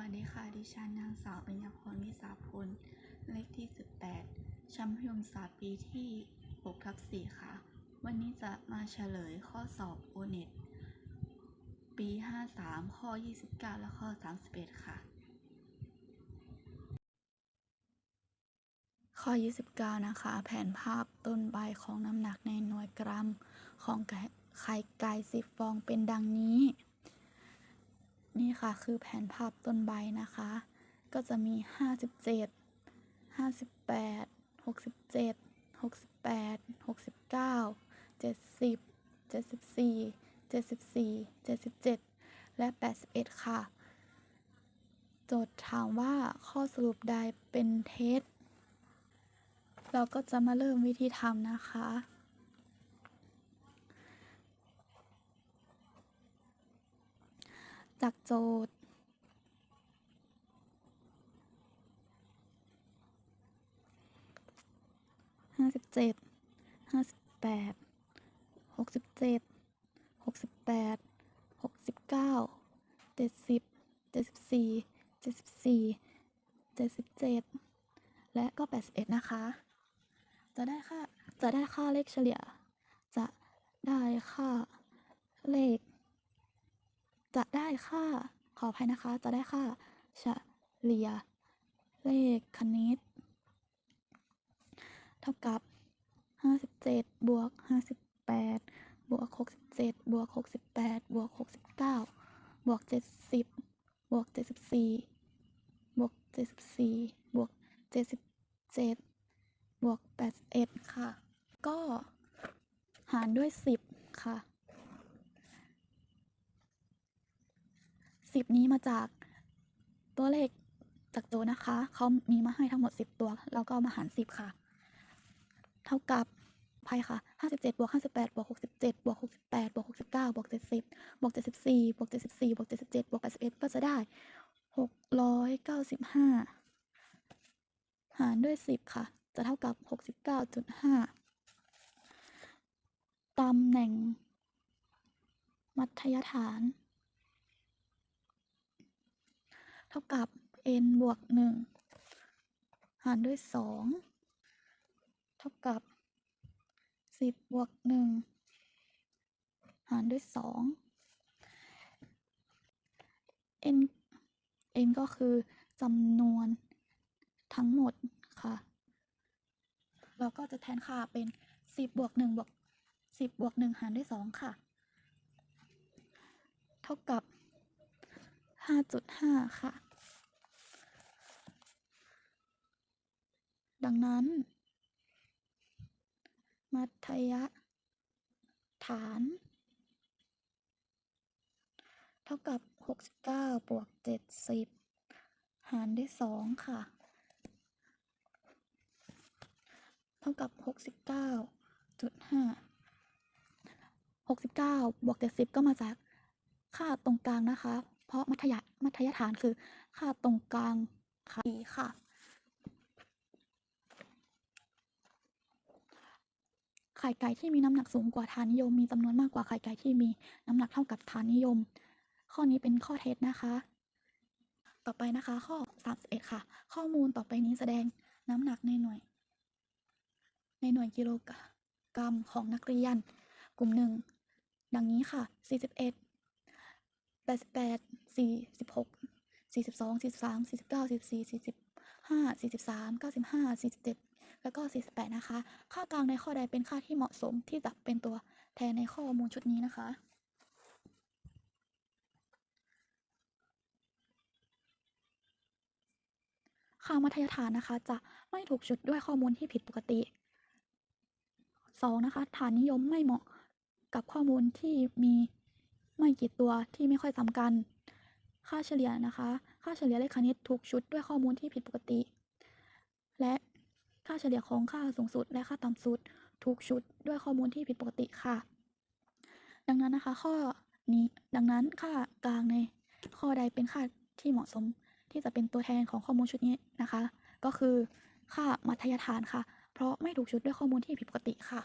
วัสดีค่ะ ดิฉันนางสาวปัญญาพรวิสาพล เลขที่ 18 ชั้นมัธยมศาสตร์ปีที่6ทับ4ค่ะ วันนี้จะมาเฉลยข้อสอบโอเน็ตปี 53 ข้อ 29 และข้อ 31 ค่ะ ข้อ 29 นะคะ แผนภาพต้นใบของน้ำหนักในหน่วยกรัม ของไข่ไก่สิบฟองเป็นดังนี้ นี่ค่ะคือแผนภาพต้นใบนะคะ ก็จะมี 57 58 67 68 69 70 74 74 77 และ 81 ค่ะ โจทย์ถามว่าข้อสรุปใดเป็นเท็จ เราก็จะมาเริ่มวิธีทำนะคะ จากโจทย์ ห้าสิบเจ็ด ห้าสิบแปด หกสิบเจ็ด หกสิบแปด หกสิบเก้า เจ็ดสิบ เจ็ดสิบสี่ เจ็ดสิบสี่ เจ็ดสิบเจ็ด และก็แปดสิบเอ็ดนะคะ จะได้ค่า จะได้ค่าเลขเฉลี่ย จะได้ค่าเลข จะได้ค่า ขออภัยนะคะ จะได้ค่าเฉลี่ย เลขคณิต เท่ากับ 57 บวก 58 บวก 67 บวก 68 บวก 69 บวก 70 บวก 74 บวก 74 บวก 77 บวก 81 ค่ะ ก็หารด้วย 10 ค่ะ 10นี้มาจากตัวเลขจากโจนะคะ เขามีมาให้ทั้งหมด10ตัวแล้วก็เอามาหาร10ค่ะ เท่ากับภัยค่ะ57บวก58บวก67บวก68บวก69บวก70บวก74บวก74บวก77บวก81ก็จะได้695หารด้วย10ค่ะ จะเท่ากับ69.5ตำแหน่ง มัธยฐาน เท่ากับ n บวก1หารด้วย2เท่ากับ10บวก1หารด้วย2 n n ก็คือจำนวนทั้งหมดค่ะ เราก็จะแทนค่าเป็น10บวก1บวก10บวก1หารด้วย2ค่ะ เท่ากับ5.5ค่ะ ดังนั้น มัธยฐาน เท่ากับ 69 บวก 70 หารด้วย 2 ค่ะ เท่ากับ 69.5 69 บวก 70 ก็มาจากค่าตรงกลางนะคะ เพราะมัธยมัธยฐานคือค่าตรงกลางค่ะค่ะ ข่ไก่ที่มีน้ำหนักสูงกว่าฐานนิยม มีจำนวนมากกว่าไข่ไก่ที่มีน้ำหนักเท่ากับฐานนิยม ข้อนี้เป็นข้อเท็จนะคะ ต่อไปนะคะข้อ 31 ค่ะ ข้อมูลต่อไปนี้แสดงน้ำหนักในหน่วย ในหน่วยกิโลกรัมของนักเรียน กลุ่มหนึ่งดังนี้ค่ะ 41 88 46 42 43 49 44 45 43 95 47 แล้วก็ 48 นะคะ ค่ากลางในข้อใดเป็นค่าที่เหมาะสมที่จะเป็นตัวแทนในข้อมูลชุดนี้นะคะ ค่ามัธยฐานนะคะ จะไม่ถูกชุดด้วยข้อมูลที่ผิดปกติ 2. นะคะ ฐานนิยมไม่เหมาะกับข้อมูลที่มีไม่กี่ตัวที่ไม่ค่อยซ้ำกันค่าเฉลี่ยนะคะ ค่าเฉลี่ยเลขคณิตถูกชุดด้วยข้อมูลที่ผิดปกติ และ ค่าเฉลี่ยของค่าสูงสุดและค่าต่ำสุดถูกชุดด้วยข้อมูลที่ผิดปกติค่ะ ดังนั้นนะคะ ข้อนี้ดังนั้นค่ากลางในข้อใดเป็นค่าที่เหมาะสมที่จะเป็นตัวแทนของข้อมูลชุดนี้นะคะ ก็คือค่ามัธยฐานค่ะ เพราะไม่ถูกชุดด้วยข้อมูลที่ผิดปกติค่ะ